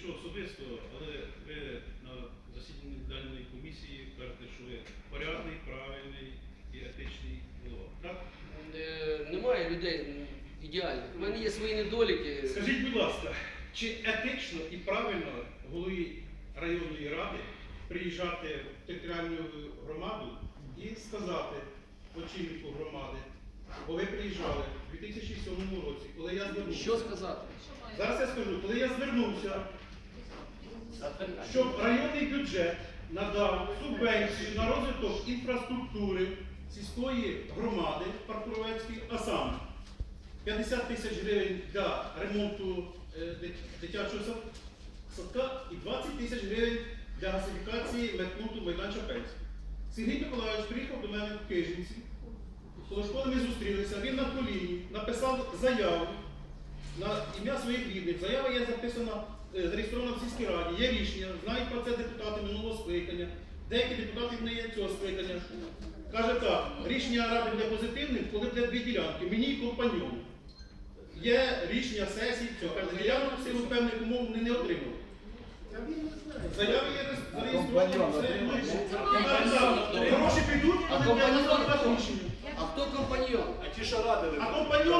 нічого особистого, але ви на засіданні даної комісії кажете, що ви порядний, правильний і етичний голова. Так? Е, Немає людей ідеальних. У мене є свої недоліки. Скажіть, будь ласка, чи етично і правильно голові районної ради приїжджати в територіальну громаду і сказати очільнику громади, бо ви приїжджали у 2007 році, коли я звернувся. Що сказати? Зараз я скажу, коли я звернувся, щоб районний бюджет надав субвенцію на розвиток інфраструктури сільської громади Паркуровецької, а саме 50 тисяч гривень для ремонту е, дитячого садка і 20 тисяч гривень для газифікації метнуту майданча Пенськ. Сергій Миколаївич приїхав до мене в Кижниці. Коло школи ми зустрілися, він на коліні написав заяву на ім'я своїх рідних. Заява є записана, зареєстрована в сільській раді, є рішення, знають про це депутати минулого скликання, деякі депутати не є цього скликання. Каже так, рішення ради буде позитивним, коли буде дві ділянки, мені і компаньону. Є рішення сесії, цього, але заяву в силу певних умов вони не отримали. Заяви є зареєстровані, все, Гроші підуть, але не рішення. А хто компаньйон? А ті, що радили. А компаньон Вернего.